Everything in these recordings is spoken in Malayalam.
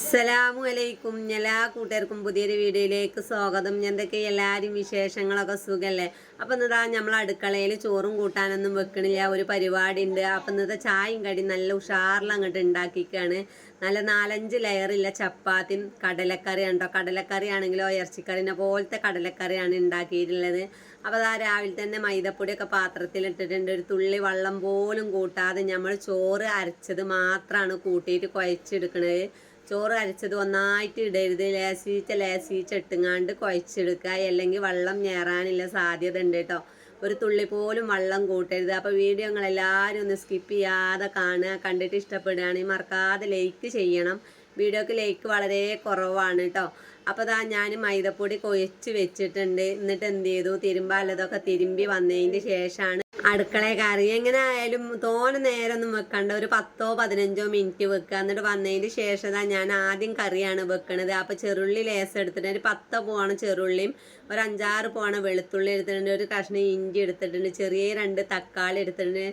അസ്സലാമു അലൈക്കും എല്ലാ കൂട്ടുകാർക്കും പുതിയൊരു വീഡിയോയിലേക്ക് സ്വാഗതം. എന്തൊക്കെ എല്ലാവരും വിശേഷങ്ങളൊക്കെ സുഖല്ലേ? അപ്പം ഇന്നതാ നമ്മൾ അടുക്കളയിൽ ചോറും കൂട്ടാനൊന്നും വെക്കണില്ല. ഒരു പരിപാടി ഉണ്ട് അപ്പം ഇന്നത്തെ ചായയും കടി നല്ല ഉഷാറിൽ അങ്ങോട്ട് ഉണ്ടാക്കിക്കാണ് നല്ല നാലഞ്ച് ലെയറില്ല ചപ്പാത്തിയും കടലക്കറി ഉണ്ടോ കടലക്കറി ആണെങ്കിലോ ഇറച്ചിക്കറിനെ പോലത്തെ കടലക്കറിയാണ് ഉണ്ടാക്കിയിട്ടുള്ളത് അപ്പോൾ അതാ രാവിലെ തന്നെ മൈദപ്പൊടിയൊക്കെ പാത്രത്തിലിട്ടിട്ടുണ്ട് ഒരു തുള്ളി വെള്ളം പോലും കൂട്ടാതെ നമ്മൾ ചോറ് അരച്ചത് മാത്രമാണ് കൂട്ടിയിട്ട് കുഴച്ചെടുക്കണത്. ചോറ് അരച്ചത് ഒന്നായിട്ട് ഇടരുത്. ലേസീച്ച ലേസീച്ച ഇട്ടുങ്ങാണ്ട് കുഴച്ചെടുക്കുക. അല്ലെങ്കിൽ വെള്ളം ഞേറാനില്ല സാധ്യത ഉണ്ട് കേട്ടോ. ഒരു തുള്ളി പോലും വെള്ളം കൂട്ടരുത്. അപ്പോൾ വീഡിയോ നിങ്ങൾ എല്ലാവരും ഒന്ന് സ്കിപ്പ് ചെയ്യാതെ കാണുക. കണ്ടിട്ട് ഇഷ്ടപ്പെടുകയാണെങ്കിൽ മറക്കാതെ ലൈക്ക് ചെയ്യണം. വീഡിയോക്ക് ലൈക്ക് വളരെ കുറവാണ് കേട്ടോ. അപ്പോൾ ഇതാ ഞാൻ മൈദപ്പൊടി കുഴച്ച് വെച്ചിട്ടുണ്ട്. എന്നിട്ട് എന്ത് ചെയ്തു? തിരുമ്പാലതൊക്കെ തിരുമ്പി വന്നതിന് ശേഷമാണ് അടുക്കള കറി. എങ്ങനെ ആയാലും തോനെ നേരമൊന്നും വെക്കണ്ട ഒരു പത്തോ പതിനഞ്ചോ മിനിറ്റ് വെക്കുക എന്നിട്ട് വന്നതിന് ശേഷം ഞാൻ ആദ്യം കറിയാണ് വെക്കണത്. അപ്പോൾ ചെറുള്ളി ലേസം എടുത്തിട്ട് ഒരു പത്ത് പോവാണ് ചെറുള്ളിയും. ഒരു അഞ്ചാറ് പോവാണ് വെളുത്തുള്ളി എടുത്തിട്ടുണ്ട്. ഒരു കഷ്ണം ഇഞ്ചി എടുത്തിട്ടുണ്ട്. ചെറിയ രണ്ട് തക്കാളി എടുത്തിട്ടുണ്ട്.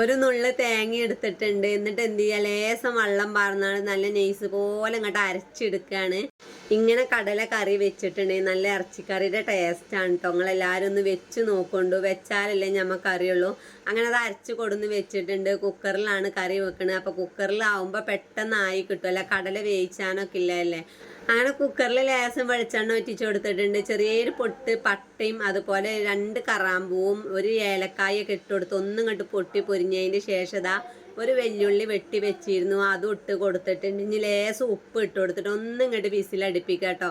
ഒരു നുള്ള് തേങ്ങ എടുത്തിട്ടുണ്ട്. എന്നിട്ട് എന്ത് ചെയ്യുക ലേസം വെള്ളം പാർന്നാണ് നല്ല നെയ്സ് പോലെ ഇങ്ങോട്ട് അരച്ചെടുക്കുകയാണ് ഇങ്ങനെ കടല കറി വെച്ചിട്ടുണ്ടെങ്കിൽ നല്ല ഇറച്ചിക്കറിയുടെ ടേസ്റ്റാണ് കേട്ടോ നിങ്ങളെല്ലാവരും ഒന്ന് വെച്ച് നോക്കൊണ്ടു വെച്ചാലല്ലേ ഞമ്മക്ക് അറിയുള്ളൂ അങ്ങനെ അത് അരച്ച് കൊടുന്ന് വെച്ചിട്ടുണ്ട്. കുക്കറിലാണ് കറി വെക്കണത്. അപ്പോൾ കുക്കറിലാവുമ്പോൾ പെട്ടെന്നായി കിട്ടുമല്ല കടല വേവിച്ചാനൊക്കെ ഇല്ലല്ലേ അങ്ങനെ കുക്കറിൽ ലേസം വെളിച്ചെണ്ണ ഒറ്റിച്ച് കൊടുത്തിട്ടുണ്ട്. ചെറിയൊരു പൊട്ട് പട്ടയും അതുപോലെ രണ്ട് കറാമ്പൂവും ഒരു ഏലക്കായൊക്കെ ഇട്ട് കൊടുത്ത് ഒന്നും ഇങ്ങോട്ട് പൊട്ടി പൊരിഞ്ഞതിന് ശേഷം ഒരു വെല്ലുള്ളി വെട്ടി വെച്ചിരുന്നു. അതും ഇട്ട് കൊടുത്തിട്ടുണ്ട്. ഇനി ലേസം ഉപ്പ് ഇട്ട് കൊടുത്തിട്ട് ഒന്നും ഇങ്ങോട്ട് വിസിലടിപ്പിക്കുക കേട്ടോ.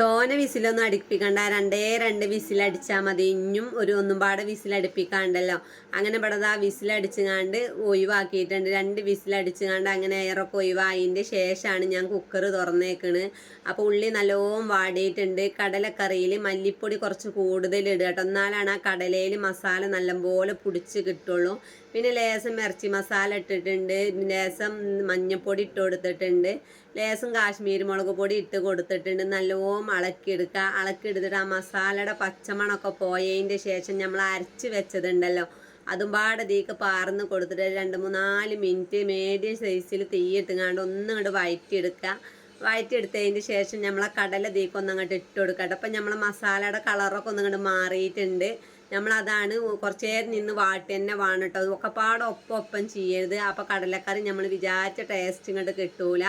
തോനെ വിസിലൊന്നും അടുപ്പിക്കണ്ട. രണ്ടേ രണ്ട് വിസിലടിച്ചാൽ മതി. ഇഞ്ഞും ഒരു ഒന്നും പാടെ വിസിലടുപ്പിക്കാണ്ടല്ലോ. അങ്ങനെ ഇവിടെ ആ വിസിലടിച്ചുകാണ്ട് ഒഴിവാക്കിയിട്ടുണ്ട്. രണ്ട് വിസിലടിച്ചുകാണ്ട് അങ്ങനെ എയറൊക്കെ ഒഴിവായതിന്റെ ശേഷമാണ് ഞാൻ കുക്കർ തുറന്നേക്കണ്. അപ്പോൾ ഉള്ളി നല്ലോം വാടിയിട്ടുണ്ട്. കടലക്കറിയിൽ മല്ലിപ്പൊടി കുറച്ച് കൂടുതൽ ഇടുക കേട്ടോ. എന്നാലാണ് ആ കടലയിൽ മസാല നല്ലപോലെ പിടിച്ച് കിട്ടുള്ളൂ. പിന്നെ ലേസം ഇറച്ചി മസാല ഇട്ടിട്ടുണ്ട്. ലേസം മഞ്ഞൾപ്പൊടി ഇട്ട് കൊടുത്തിട്ടുണ്ട്. ലേസം കാശ്മീരി മുളക് പൊടി ഇട്ട് കൊടുത്തിട്ടുണ്ട്. നല്ലോണം അളക്കിയെടുക്കുക. അളക്കിയെടുത്തിട്ട് ആ മസാലയുടെ പച്ചമണമൊക്കെ പോയതിന്റെ ശേഷം നമ്മൾ അരച്ച് വെച്ചതുണ്ടല്ലോ. അതും പാടെ തീക്ക് പാർന്ന് കൊടുത്തിട്ട് രണ്ട് മൂന്നാൽ മിനിറ്റ് മീഡിയം സൈസിൽ തീയിട്ടുങ്ങാണ്ട് ഒന്നും ഇങ്ങോട്ട് വഴറ്റിയെടുക്കുക വഴറ്റിയെടുത്തതിന് ശേഷം നമ്മളെ കടല തീക്കൊന്നും അങ്ങോട്ട് ഇട്ട് കൊടുക്കട്ടെ അപ്പം നമ്മളെ മസാലയുടെ കളറൊക്കെ ഒന്നും ഇങ്ങോട്ട് മാറിയിട്ടുണ്ട്. നമ്മളതാണ് കുറച്ച് നേരം നിന്ന് വാട്ടി തന്നെ വേണം കേട്ടോ. ഒക്കെ പാടൊപ്പം ഒപ്പം ഒപ്പം ചെയ്യരുത്. അപ്പോൾ കടലക്കറി നമ്മൾ വിചാരിച്ച ടേസ്റ്റ് ഇങ്ങോട്ട് കിട്ടൂല.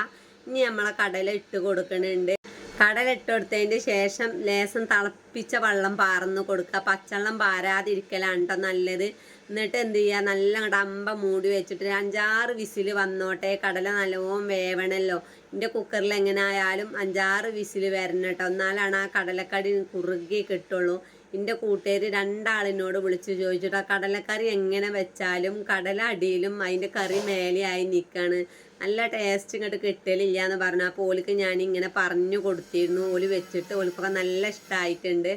ഇനി നമ്മളെ കടല ഇട്ട് കൊടുക്കണുണ്ട്. കടല ഇട്ട് കൊടുത്തതിന് ശേഷം ലേസം തിളപ്പിച്ച വെള്ളം പാർന്ന് കൊടുക്കുക പച്ചവെള്ളം പാരാതിരിക്കലാണ് കേട്ടോ നല്ലത്. എന്നിട്ട് എന്ത് ചെയ്യുക നല്ല അമ്പ മൂടി വെച്ചിട്ട് അഞ്ചാറ് വിസിൽ വന്നോട്ടെ. കടല നല്ലോണം വേവണല്ലോ. എന്റെ കുക്കറിൽ എങ്ങനെ ആയാലും അഞ്ചാറ് വിസിൽ വരണം കേട്ടോ എന്നാലാണ് ആ കടലക്കടി കുറുകി കിട്ടുള്ളൂ. എന്റെ കൂട്ടുകാർ രണ്ടാളിനോട് വിളിച്ച് ചോദിച്ചിട്ട് ആ കടലക്കറി എങ്ങനെ വെച്ചാലും കടല അടിയിലും അതിന്റെ കറി മേലെയായി നിൽക്കുകയാണ് നല്ല ടേസ്റ്റ് ഇങ്ങോട്ട് കിട്ടലില്ല എന്ന് പറഞ്ഞു. അപ്പോൾ ഓലിക്ക് ഞാൻ ഇങ്ങനെ പറഞ്ഞു കൊടുത്തിരുന്നു. ഓൽ വെച്ചിട്ട് ഓലിക്കൊക്കെ നല്ല ഇഷ്ടമായിട്ടുണ്ട്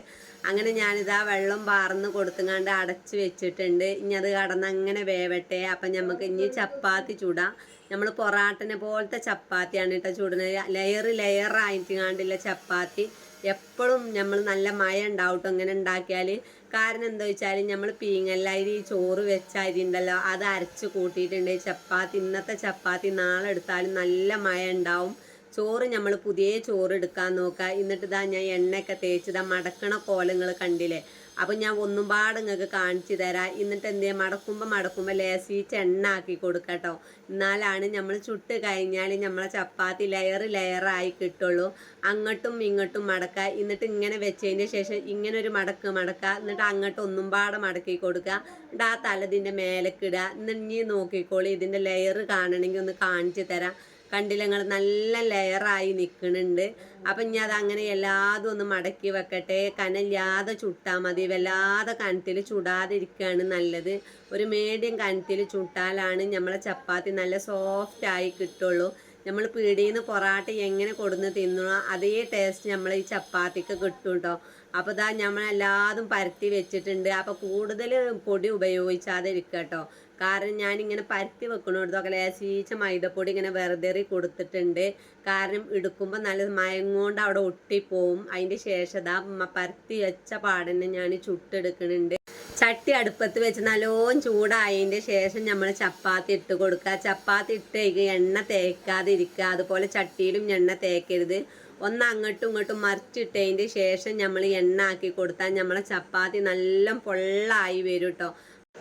അങ്ങനെ ഞാനിതാ വെള്ളം പാർന്ന് കൊടുത്തുങ്ങാണ്ട് അടച്ച് വെച്ചിട്ടുണ്ട്. ഇനി അത് കടന്ന് അങ്ങനെ വേവട്ടെ. അപ്പം നമുക്ക് ഇനി ചപ്പാത്തി ചൂടാം. നമ്മൾ പൊറാട്ടനെ പോലത്തെ ചപ്പാത്തിയാണ് കേട്ടോ ചൂടുന്നത്. ലെയർ ലെയർ ആയിട്ട് കാണ്ടില്ല ചപ്പാത്തി. എപ്പോഴും നമ്മൾ നല്ല മഴ ഉണ്ടാവും ഇങ്ങനെ ഉണ്ടാക്കിയാൽ കാരണം എന്താ വെച്ചാൽ നമ്മൾ പീങ്ങല്ലരി ചോറ് വെച്ച അരി ഉണ്ടല്ലോ അത് അരച്ച് കൂട്ടിയിട്ടുണ്ട്. ചപ്പാത്തി ഇന്നത്തെ ചപ്പാത്തി നാളെ എടുത്താലും നല്ല മഴ ഉണ്ടാവും. ചോറ് നമ്മൾ പുതിയ ചോറ് എടുക്കാൻ നോക്കുക എന്നിട്ട് ഇതാ ഞാൻ എണ്ണയൊക്കെ തേച്ചതാ മടക്കണ കോലങ്ങൾ കണ്ടില്ലേ? അപ്പം ഞാൻ ഒന്നും പാട് നിങ്ങൾക്ക് കാണിച്ചു തരാം. എന്നിട്ട് എന്ത് ചെയ്യാം? മടക്കുമ്പോൾ മടക്കുമ്പോൾ ലേസീച്ച് എണ്ണ ആക്കി കൊടുക്കട്ടോ എന്നാലാണ് നമ്മൾ ചുട്ട് കഴിഞ്ഞാൽ നമ്മളെ ചപ്പാത്തി ലെയർ ലെയറായി കിട്ടുള്ളൂ. അങ്ങോട്ടും ഇങ്ങോട്ടും മടക്കുക എന്നിട്ട് ഇങ്ങനെ വെച്ചതിന് ശേഷം ഇങ്ങനെ ഒരു മടക്ക് മടക്കുക എന്നിട്ട് അങ്ങോട്ട് ഒന്നും പാടെ മടക്കി കൊടുക്കുക എന്നിട്ട് ആ തലതിന്റെ മേലക്കിടുക എന്നിട്ട് ഇനി നോക്കിക്കോളി. ഇതിന്റെ ലെയർ കാണണമെങ്കിൽ ഒന്ന് കാണിച്ചു തരാം. കണ്ടില്ല നല്ല ലെയറായി നിൽക്കുന്നുണ്ട് അപ്പം ഞാൻ അത് അങ്ങനെ എല്ലാതും ഒന്ന് മടക്കി വെക്കട്ടെ. കനല്ലാതെ ചുട്ടാൽ മതി. വല്ലാതെ കനത്തിൽ ചുടാതിരിക്കുകയാണ് നല്ലത്. ഒരു മീഡിയം കനത്തിൽ ചുട്ടാലാണ് നമ്മളെ ചപ്പാത്തി നല്ല സോഫ്റ്റ് ആയി കിട്ടുള്ളൂ. നമ്മൾ പീടിയിൽ നിന്ന് പൊറാട്ട എങ്ങനെ കൊടുന്ന് തിന്നണോ അതേ ടേസ്റ്റ് നമ്മൾ ഈ ചപ്പാത്തിക്ക് കിട്ടും കേട്ടോ അപ്പോൾ ഇതാ നമ്മൾ എല്ലാതും പരത്തി വെച്ചിട്ടുണ്ട്. അപ്പോൾ കൂടുതൽ പൊടി ഉപയോഗിച്ചാതെ ഇരിക്കുക കേട്ടോ കാരണം ഞാനിങ്ങനെ പരത്തി വെക്കണോടത്തൊക്കെ ലേശീച്ച മൈദപ്പൊടി ഇങ്ങനെ വെറുതെ കൊടുത്തിട്ടുണ്ട്. കാരണം എടുക്കുമ്പോൾ നല്ല മയങ്ങോണ്ട് അവിടെ ഒട്ടിപ്പോവും. അതിന്റെ ശേഷം ഇതാ പരത്തി വെച്ച പാടന്നെ ഞാൻ ചുട്ടെടുക്കുന്നുണ്ട് ചട്ടി അടുപ്പത്ത് വെച്ച് നല്ലോണം ചൂടായതിന്റെ ശേഷം നമ്മൾ ചപ്പാത്തി ഇട്ട് കൊടുക്കുക ചപ്പാത്തി ഇട്ട് എണ്ണ തേക്കാതിരിക്കുക അതുപോലെ ചട്ടിയിലും എണ്ണ തേക്കരുത്. ഒന്ന് അങ്ങോട്ടും ഇങ്ങോട്ടും മറിച്ചിട്ടതിന്റെ ശേഷം നമ്മൾ എണ്ണ ആക്കി കൊടുത്താൽ നമ്മളെ ചപ്പാത്തി നല്ല പൊള്ളായി വരും കേട്ടോ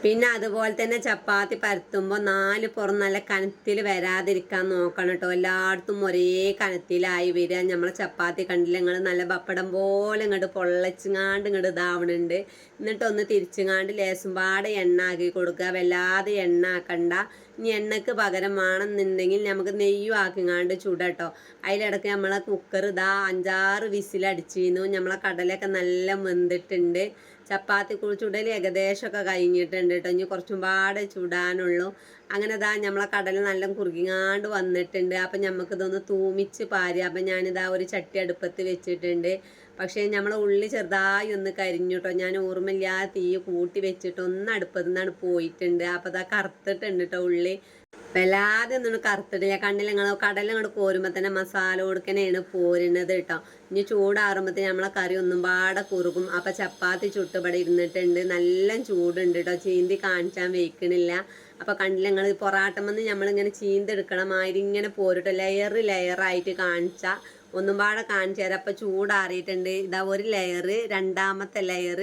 പിന്നെ അതുപോലെ തന്നെ ചപ്പാത്തി പരത്തുമ്പോൾ നാല് പുറം നല്ല കനത്തിൽ വരാതിരിക്കാൻ നോക്കണം കേട്ടോ എല്ലായിടത്തും ഒരേ കനത്തിലായി വരിക. നമ്മളെ ചപ്പാത്തി കണ്ടില്ല? നിങ്ങൾ നല്ല പപ്പടം പോലെ ഇങ്ങോട്ട് പൊള്ളച്ചിങ്ങാണ്ട് ഇങ്ങോട്ട് ഇതാവണുണ്ട്. എന്നിട്ടൊന്ന് തിരിച്ചുങ്ങാണ്ട് ലേസും പാടെ എണ്ണ ആക്കി കൊടുക്കുക. വല്ലാതെ എണ്ണ ആക്കണ്ട. ഇനി എണ്ണക്ക് പകരം വേണമെന്നുണ്ടെങ്കിൽ നമുക്ക് നെയ്യും ആക്കിങ്ങാണ്ട് ചൂടട്ടോ അതിലിടക്ക് നമ്മളെ കുക്കർ ഇതാ അഞ്ചാറ് വിസിലടിച്ചിരുന്നു. നമ്മളെ കടലൊക്കെ നല്ല വെന്തിട്ടുണ്ട്. ചപ്പാത്തി ചുടൽ ഏകദേശമൊക്കെ കഴിഞ്ഞിട്ടുണ്ട് കേട്ടോ. ഇനി കുറച്ചും പാടെ ചുടാനുള്ളൂ. അങ്ങനെ ഇതാ നമ്മളെ കടൽ നല്ല കുറുകിങ്ങാണ്ട് വന്നിട്ടുണ്ട്. അപ്പം നമുക്കിതൊന്ന് തൂമിച്ച് പാരി അപ്പം ഞാനിതാ ഒരു ചട്ടി അടുപ്പത്ത് വെച്ചിട്ടുണ്ട്. പക്ഷേ നമ്മളെ ഉള്ളി ചെറുതായി ഒന്ന് കരിഞ്ഞു കേട്ടോ. ഞാൻ ഓർമ്മയില്ലാതെ തീ കൂട്ടി വെച്ചിട്ട് ഒന്ന് അടുപ്പത്ത് നിന്നാണ് പോയിട്ടുണ്ട്. അപ്പം അതാ കറുത്തിട്ടുണ്ട് കേട്ടോ ഉള്ളി. വല്ലാതെ ഒന്നും കറുത്തിട്ടില്ല കണ്ടില്ല. ഞങ്ങൾ കടലിൽ അങ്ങോട്ട് കോരുമ്പോൾ തന്നെ മസാല കൊടുക്കാനാണ് പോരുന്നത് കേട്ടോ ഇനി ചൂടാറുമ്പോഴത്തേന് നമ്മളെ കറി ഒന്നും പാടെ കുറുകും. അപ്പം ചപ്പാത്തി ചുട്ടുപടി ഇരുന്നിട്ടുണ്ട്. നല്ല ചൂടുണ്ട് കേട്ടോ ചീന്തി കാണിച്ചാൻ വെയ്ക്കണില്ല. അപ്പം കണ്ടില്ല ഞങ്ങൾ പൊറാട്ടമെന്ന് നമ്മളിങ്ങനെ ചീന്തെടുക്കണമാതിരി ഇങ്ങനെ പോരുട്ടോ ലെയർ ലെയറായിട്ട് കാണിച്ച. ഒന്നും പാടെ കാണിച്ചു തരാം. അപ്പം ചൂടാറിയിട്ടുണ്ട്. ഇതാ ഒരു ലെയർ രണ്ടാമത്തെ ലെയർ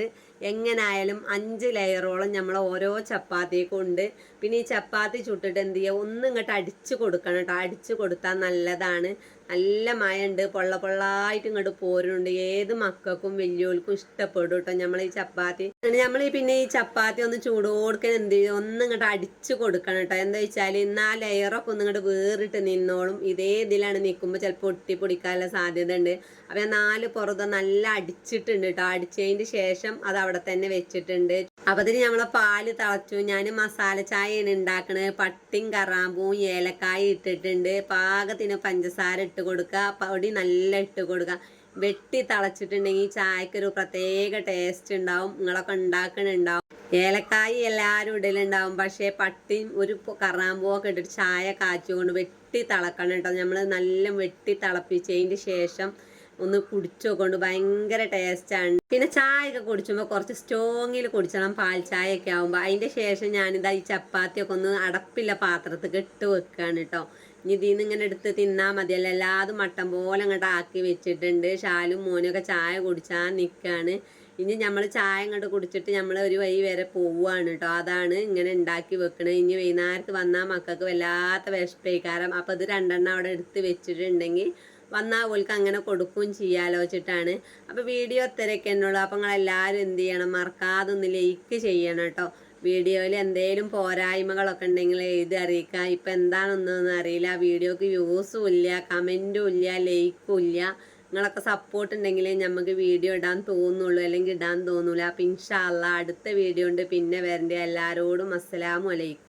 എങ്ങനായാലും അഞ്ച് ലെയറോളം നമ്മൾ ഓരോ ചപ്പാത്തി കൊണ്ട് പിന്നെ ഈ ചപ്പാത്തി ചുട്ടിട്ട് എന്ത് ചെയ്യുക ഒന്നും ഇങ്ങോട്ട് അടിച്ചു കൊടുക്കണം കേട്ടോ അടിച്ചു കൊടുത്താൽ നല്ലതാണ്. നല്ല മയണ്ട് പൊള്ള പൊള്ളായിട്ട് ഇങ്ങോട്ട് പോരുന്നുണ്ട്. ഏത് മക്കൾക്കും വലിയവർക്കും ഇഷ്ടപ്പെടും കേട്ടോ നമ്മൾ ഈ ചപ്പാത്തി. നമ്മൾ ഈ പിന്നെ ഈ ചപ്പാത്തി ഒന്ന് ചൂടോടുക്കാൻ എന്ത് ചെയ്യും? ഒന്ന് ഇങ്ങോട്ട് അടിച്ചു കൊടുക്കണം കേട്ടോ എന്താ വെച്ചാൽ ഇന്ന് ആ ലെയറൊക്കെ ഒന്ന് ഇങ്ങോട്ട് വേറിട്ട് നിന്നോളും. ഇതേ ഇതിലാണ് നിൽക്കുമ്പോൾ ചിലപ്പോൾ ഒട്ടി പൊടിക്കാനുള്ള സാധ്യത ഉണ്ട് അപ്പം ഞാൻ നാല് പുറത്ത് നല്ല അടിച്ചിട്ടുണ്ട് കേട്ടോ അടിച്ചതിന് ശേഷം അത് അവിടെ തന്നെ വെച്ചിട്ടുണ്ട്. അപ്പം അതിന് നമ്മളെ പാൽ തിളച്ചു. ഞാൻ മസാല ചായയാണ് ഉണ്ടാക്കണത് പട്ടിയും കറാമ്പൂ ഏലക്കായ ഇട്ടിട്ടുണ്ട്. പാകത്തിന് പഞ്ചസാര ഇട്ട് കൊടുക്കുക പൊടി നല്ല ഇട്ട് കൊടുക്കുക വെട്ടി തിളച്ചിട്ടുണ്ടെങ്കിൽ ചായക്കൊരു പ്രത്യേക ടേസ്റ്റ് ഉണ്ടാവും നിങ്ങളൊക്കെ ഉണ്ടാക്കണുണ്ടാവും ഏലക്കായ എല്ലാവരും ഇടലുണ്ടാവും. പക്ഷേ പട്ടിയും ഒരു കറാമ്പൂ ഒക്കെ ഇട്ടിട്ട് ചായ കാച്ചുകൊണ്ട് വെട്ടി തിളക്കണം കേട്ടോ നമ്മൾ നല്ല വെട്ടി തിളപ്പിച്ചതിന്റെ ശേഷം ഒന്ന് കുടിച്ചോക്കൊണ്ട് ഭയങ്കര ടേസ്റ്റാണ് പിന്നെ ചായ ഒക്കെ കുടിച്ചുമ്പോൾ കുറച്ച് സ്ട്രോങ്ങിൽ കുടിച്ചണം. പാൽ ചായ ഒക്കെ ആകുമ്പോൾ അതിന്റെ ശേഷം ഞാനിതാ ഈ ചപ്പാത്തിയൊക്കെ ഒന്ന് അടപ്പില്ല പാത്രത്തിൽ ഇട്ട് വെക്കുകയാണ് കേട്ടോ ഇനി ഇതിൽ നിന്ന് ഇങ്ങനെ എടുത്ത് തിന്നാൽ മതിയല്ല. എല്ലാതും മട്ടം പോലെ അങ്ങോട്ട് ആക്കി വെച്ചിട്ടുണ്ട്. ഷാലും മോനും ഒക്കെ ചായ കുടിച്ചാൽ നിൽക്കുകയാണ് ഇനി നമ്മൾ ചായ അങ്ങോട്ട് കുടിച്ചിട്ട് നമ്മൾ ഒരു വഴി വരെ പോവുകയാണ് കേട്ടോ അതാണ് ഇങ്ങനെ ഉണ്ടാക്കി വെക്കണത്. ഇനി വൈകുന്നേരത്ത് വന്നാൽ മക്കൾക്ക് വല്ലാത്ത വിഷപ്പേക്കാരം. അപ്പോൾ ഇത് രണ്ടെണ്ണം അവിടെ എടുത്ത് വെച്ചിട്ടുണ്ടെങ്കിൽ വന്നാൽ ഓൾക്ക് അങ്ങനെ കൊടുക്കുകയും ചെയ്യാലോ വെച്ചിട്ടാണ് അപ്പോൾ വീഡിയോ ഇത്രയൊക്കെ ഉള്ളൂ. അപ്പോൾ നിങ്ങളെല്ലാവരും എന്ത് ചെയ്യണം? മറക്കാതെ ഒന്ന് ലൈക്ക് ചെയ്യണം കേട്ടോ. വീഡിയോയിൽ എന്തെങ്കിലും പോരായ്മകളൊക്കെ ഉണ്ടെങ്കിൽ എഴുതി അറിയിക്കുക. ഇപ്പം എന്താണെന്നൊന്നും അറിയില്ല. വീഡിയോക്ക് വ്യൂസും ഇല്ല കമന്റും ഇല്ല ലൈക്കും ഇല്ല. നിങ്ങളൊക്കെ സപ്പോർട്ട് ഉണ്ടെങ്കിൽ നമുക്ക് വീഡിയോ ഇടാൻ തോന്നുള്ളൂ. അല്ലെങ്കിൽ ഇടാൻ തോന്നൂല. അപ്പം ഇൻഷാല്ല അടുത്ത വീഡിയോ ഉണ്ട്. പിന്നെ വരണ്ടേ. എല്ലാവരോടും അസ്സലാമു അലൈക്കും.